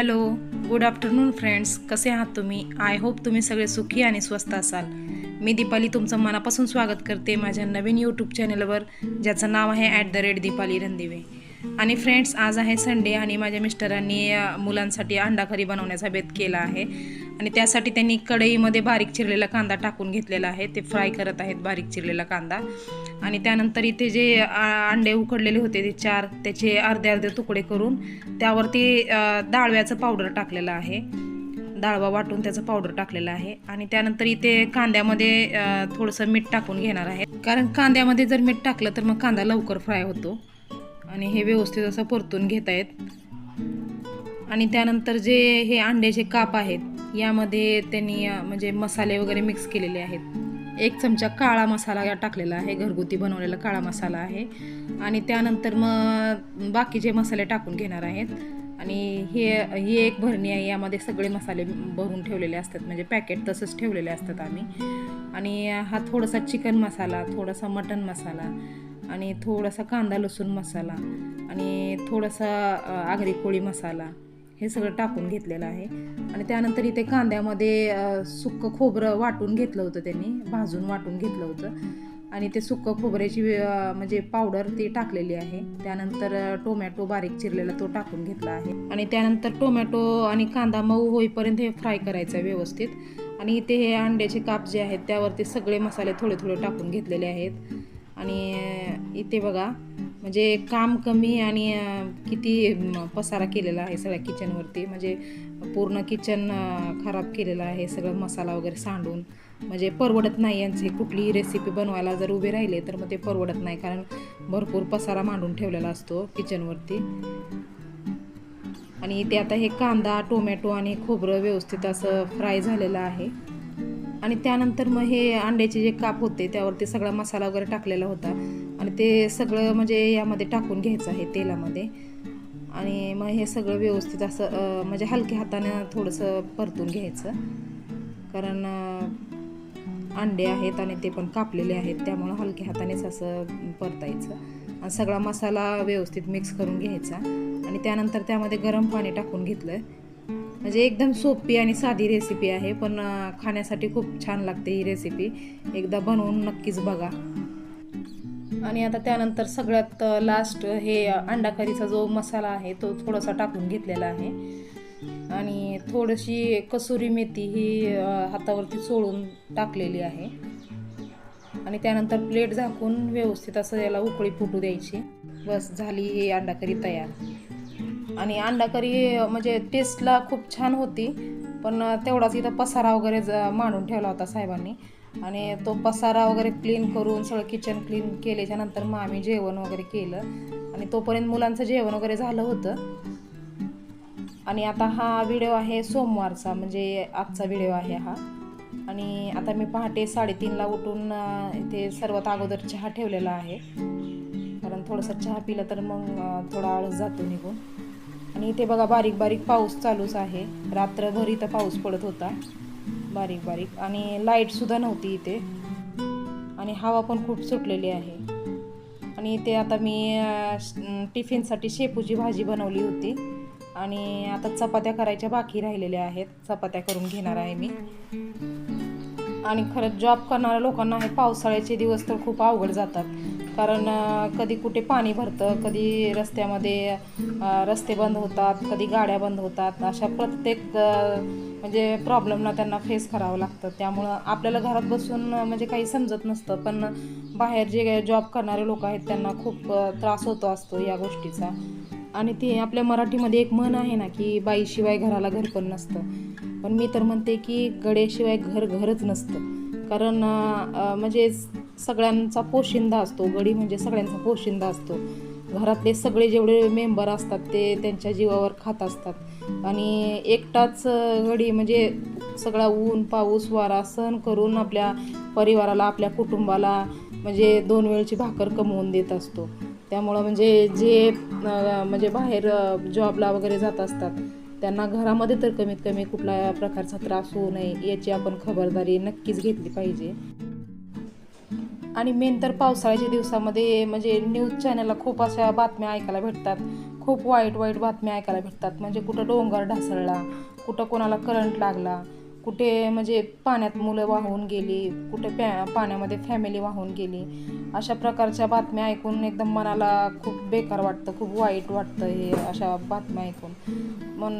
Hello good afternoon friends. कसे आहात तुम्ही? आय होप तुम्ही सगळे सुखी आणि स्वस्त असाल. मी दीपाली तुमचं मनापासून स्वागत करते माझ्या नवीन यूट्यूब चॅनलवर ज्याचं नाव आहे at the rate Deepali Randive. आणि फ्रेंड्स आज आहे संडे आणि माझ्या मिस्टरांनी मुलांसाठी अंडाखरी बनवण्याचा बेत केला आहे. आणि त्यासाठी त्यांनी कढईमध्ये बारीक चिरलेला कांदा टाकून घेतलेला आहे. ते फ्राय करत आहेत बारीक चिरलेला कांदा. आणि त्यानंतर इथे जे अंडे उकडलेले होते ते चार त्याचे अर्धे अर्धे तुकडे करून त्यावरती डाळव्याचं पावडर टाकलेलं आहे. डाळवा वाटून त्याचं पावडर टाकलेलं आहे. आणि त्यानंतर इथे कांद्यामध्ये थोडंसं मीठ टाकून घेणार आहे. कारण कांद्यामध्ये जर मीठ टाकलं तर मग कांदा लवकर फ्राय होतो. आणि हे व्यवस्थित असं परतून घेत आहेत आणि त्यानंतर जे हे अंड्याचे काप आहेत यामध्ये त्यांनी म्हणजे मसाले वगैरे मिक्स केलेले आहेत. एक चमचा काळा मसाला टाकलेला आहे घरगुती बनवलेला काळा मसाला आहे. आणि त्यानंतर मग बाकीचे मसाले टाकून घेणार आहेत. आणि हे ही एक भरणी आहे यामध्ये सगळे मसाले भरून ठेवलेले असतात. म्हणजे पॅकेट तसंच ठेवलेले असतात आम्ही. आणि हा थोडासा चिकन मसाला थोडासा मटन मसाला आणि थोडासा कांदा लसूण मसाला आणि थोडासा आगरी कोळी मसाला हे सगळं टाकून घेतलेलं आहे. आणि त्यानंतर इथे कांद्यामध्ये अ, सुक्कं खोबरं वाटून घेतलं होतं त्यांनी भाजून वाटून घेतलं होतं. आणि ते सुक्कं खोबऱ्याची म्हणजे पावडर ती टाकलेली आहे. त्यानंतर टोमॅटो बारीक चिरलेला तो टाकून घेतला आहे. आणि त्यानंतर टोमॅटो आणि कांदा मऊ होईपर्यंत हे फ्राय करायचं आहे व्यवस्थित. आणि इथे हे अंड्याचे काप जे आहेत त्यावरती सगळे मसाले थोडे थोडे टाकून घेतलेले आहेत. आणि इथे बघा म्हणजे काम कमी आणि किती पसारा केलेला आहे सगळ्या किचनवरती म्हणजे पूर्ण किचन खराब केलेलं आहे सगळं मसाला वगैरे सांडून. म्हणजे परवडत नाही यांचे कुठलीही रेसिपी बनवायला जर उभे राहिले तर मग ते परवडत नाही. कारण भरपूर पसारा मांडून ठेवलेला असतो किचनवरती आणि इथे आता हे कांदा टोमॅटो आणि खोबरं व्यवस्थित असं फ्राय झालेलं आहे. आणि त्यानंतर मग हे अंड्याचे जे काप होते त्यावरती सगळा मसाला वगैरे टाकलेला होता. आणि ते सगळं म्हणजे यामध्ये टाकून घ्यायचं आहे तेलामध्ये. आणि मग हे सगळं व्यवस्थित असं म्हणजे हलक्या हातानं थोडंसं परतून घ्यायचं. कारण अंडे आहेत आणि ते पण कापलेले आहेत त्यामुळं हलक्या हातानेच असं परतायचं. आणि सगळा मसाला व्यवस्थित मिक्स करून घ्यायचा. आणि त्यानंतर त्यामध्ये गरम पाणी टाकून घेतलं म्हणजे एकदम सोपी आणि साधी रेसिपी आहे पण खाण्यासाठी खूप छान लागते ही रेसिपी. एकदा बनवून नक्कीच बघा. आणि आता त्यानंतर सगळ्यात लास्ट हे अंडाकरीचा जो मसाला आहे तो थोडासा टाकून घेतलेला आहे. आणि थोडीशी कसुरी मेथी ही हातावरती चोळून टाकलेली आहे. आणि त्यानंतर प्लेट झाकून व्यवस्थित असं याला उकळी फुटू द्यायची. बस झाली ही अंडाकरी तयार. आणि अंडाकरी म्हणजे टेस्टला खूप छान होती पण तेवढाच इथं पसारा वगैरे मांडून ठेवला होता साहेबांनी. आणि तो पसारा वगैरे क्लीन करून सगळं किचन क्लीन केल्याच्यानंतर मग आम्ही जेवण वगैरे केलं. आणि तोपर्यंत मुलांचं जेवण वगैरे झालं होतं. आणि आता हा व्हिडिओ आहे सोमवारचा म्हणजे आजचा व्हिडिओ आहे हा. आणि आता मी पहाटे साडेतीनला उठून इथे सर्वात अगोदर चहा ठेवलेला आहे. कारण थोडंसं चहा पिला तर मग थोडा आळस जातो निघून. आणि इथे बघा बारीक बारीक पाऊस चालूच आहे. रात्रभर इथं पाऊस पडत होता. बारीक बारीक. आणि लाईटसुद्धा नव्हती इथे. आणि हवा पण खूप सुटलेली आहे. आणि इथे आता मी टिफिनसाठी शेपूची भाजी बनवली होती. आणि आता चपात्या करायच्या बाकी राहिलेल्या आहेत. चपात्या करून घेणार आहे मी. आणि खरंच जॉब करणाऱ्या लोकांना हे पावसाळ्याचे दिवस तर खूप अवघड जातात. कारण कधी कुठे पाणी भरतं कधी रस्त्यामध्ये रस्ते बंद होतात कधी गाड्या बंद होतात. अशा प्रत्येक म्हणजे प्रॉब्लेमला त्यांना फेस करावं लागतं. त्यामुळं आपल्याला घरात बसून म्हणजे काही समजत नसतं. पण बाहेर जे जॉब करणारे लोक आहेत त्यांना खूप त्रास होतो असतो या गोष्टीचा. आणि ते आपल्या मराठीमध्ये एक म्हण आहे ना की बाईशिवाय घराला घर पण नसतं. पण मी तर म्हणते की गड्याशिवाय घर घरच नसतं. कारण म्हणजे सगळ्यांचा पोशिंदा असतो. गडी म्हणजे सगळ्यांचा पोशिंदा असतो. घरातले सगळे जेवढे मेंबर असतात ते त्यांच्या जीवावर खात असतात. आणि एकटाच घडी म्हणजे सगळा ऊन पाऊस वारा सहन करून आपल्या परिवाराला आपल्या कुटुंबाला म्हणजे दोन वेळची भाकर कमवून देत असतो. त्यामुळं म्हणजे जे म्हणजे बाहेर जॉबला वगैरे जात असतात त्यांना घरामध्ये तर कमीत कमी कुठल्या प्रकारचा त्रास होऊ नये याची आपण खबरदारी नक्कीच घेतली पाहिजे. आणि मेन तर पावसाळ्याच्या दिवसामध्ये म्हणजे न्यूज चॅनलला खूप अशा बातम्या ऐकायला भेटतात. खूप वाईट वाईट बातम्या ऐकायला भेटतात. म्हणजे कुठं डोंगर ढासळला कुठं कोणाला करंट लागला कुठे म्हणजे पाण्यात मुलं वाहून गेली कुठे पॅ पाण्यामध्ये फॅमिली वाहून गेली. अशा प्रकारच्या बातम्या ऐकून एकदम मनाला खूप बेकार वाटतं खूप वाईट वाटतं हे अशा बातम्या ऐकून. मन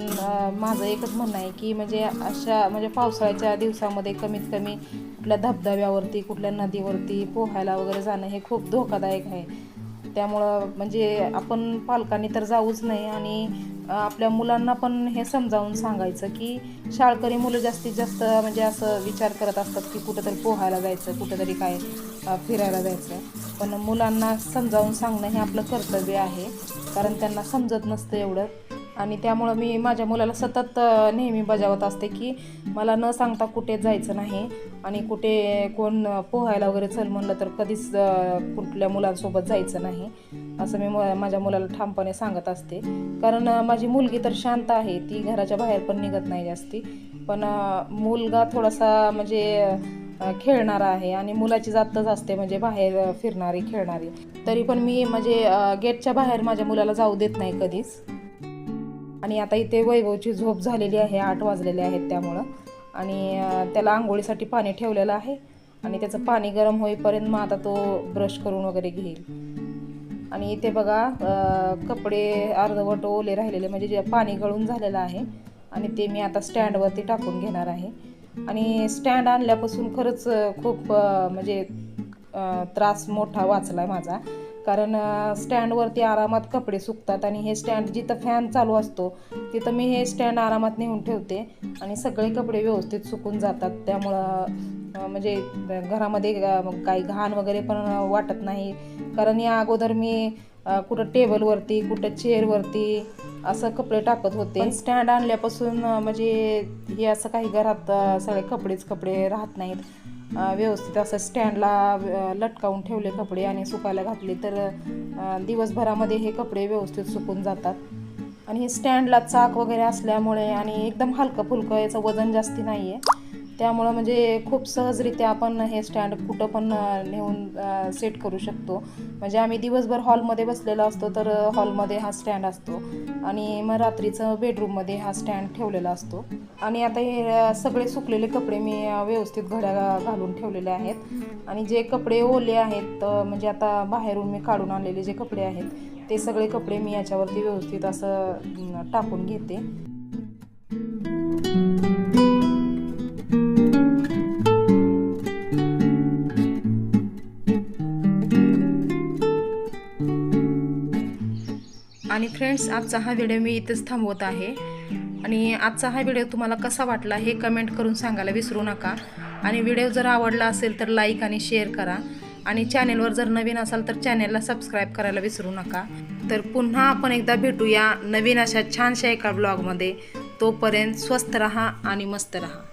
माझं एकच म्हणणं आहे की म्हणजे अशा म्हणजे पावसाळ्याच्या दिवसामध्ये कमीत कमी कुठल्या धबधब्यावरती कुठल्या नदीवरती पोहायला वगैरे जाणं हे खूप धोकादायक आहे. त्यामुळं म्हणजे आपण पालकांनी तर जाऊच नाही आणि आपल्या मुलांना पण हे समजावून सांगायचं की शाळकरी मुलं जास्तीत जास्त म्हणजे असं विचार करत असतात की कुठंतरी पोहायला जायचं कुठंतरी काय फिरायला जायचं. पण मुलांना समजावून सांगणं हे आपलं कर्तव्य आहे. कारण त्यांना समजत नसतं एवढं. आणि त्यामुळं मी माझ्या मुलाला सतत नेहमी बजावत असते की मला न सांगता कुठे जायचं नाही आणि कुठे कोण पोहायला वगैरे चल म्हणलं तर कधीच कुठल्या मुलांसोबत जायचं नाही असं मी माझ्या मुलाला ठामपणे सांगत असते. कारण माझी मुलगी तर शांत आहे ती घराच्या बाहेर पण निघत नाही जास्ती. पण मुलगा थोडासा म्हणजे खेळणारा आहे आणि मुलाची जातच असते म्हणजे बाहेर फिरणारी खेळणारी. तरी पण मी म्हणजे गेटच्या बाहेर माझ्या मुलाला जाऊ देत नाही कधीच. आणि आता इथे वैभवची झोप झालेली आहे आठ वाजलेले आहेत त्यामुळं. आणि त्याला आंघोळीसाठी पाणी ठेवलेलं आहे. आणि त्याचं पाणी गरम होईपर्यंत मग आता तो ब्रश करून वगैरे घेईल. आणि इथे बघा कपडे अर्धवट ओले राहिलेले म्हणजे जे पाणी गळून झालेलं आहे. आणि ते मी आता स्टँडवरती टाकून घेणार आहे. आणि स्टँड आणल्यापासून खरंच खूप म्हणजे त्रास मोठा वाचला आहे माझा. कारण स्टँडवरती आरामात कपडे सुकतात आणि हे स्टँड जिथं फॅन चालू असतो तिथं मी हे स्टँड आरामात नेऊन ठेवते आणि सगळे कपडे व्यवस्थित सुकून जातात. त्यामुळं म्हणजे घरामध्ये काही घाण वगैरे पण वाटत नाही. कारण या अगोदर मी कुठं टेबलवरती कुठं चेअरवरती असं कपडे टाकत होते. स्टँड आणल्यापासून म्हणजे हे असं काही घरात सगळे कपडेच कपडे राहत नाहीत. व्यवस्थित असं स्टँडला लटकावून ठेवले कपडे आणि सुकायला घातले तर दिवसभरामध्ये हे कपडे व्यवस्थित सुकून जातात. आणि हे स्टँडला चाक वगैरे असल्यामुळे आणि एकदम हलकं फुलकं याचं वजन जास्ती नाही आहे त्यामुळं म्हणजे खूप सहजरित्या आपण हे स्टँड कुठं पण नेऊन सेट करू शकतो. म्हणजे आम्ही दिवसभर हॉलमध्ये बसलेलो असतो तर हॉलमध्ये हा स्टँड असतो. आणि मग रात्रीचं बेडरूममध्ये हा स्टँड ठेवलेला असतो. आणि आता हे सगळे सुकलेले कपडे मी व्यवस्थित घड्या घालून ठेवलेले आहेत. आणि जे कपडे ओले आहेत म्हणजे आता बाहेरून मी काढून आणलेले जे कपडे आहेत ते सगळे कपडे मी याच्यावरती व्यवस्थित असं टाकून घेते. आणि फ्रेंड्स आजचा हा व्हिडिओ मी इथेच थांबवत आहे. आणि आजचा हा व्हिडिओ तुम्हाला कसा वाटला हे कमेंट करून सांगायला विसरू नका. आणि व्हिडिओ जर आवडला असेल तर लाईक आणि शेअर करा. आणि चॅनेलवर जर नवीन असाल तर चॅनेलला सबस्क्राईब करायला विसरू नका. तर पुन्हा आपण एकदा भेटूया नवीन अशा छानशा एका ब्लॉगमध्ये तोपर्यंत स्वस्त रहा आणि मस्त रहा.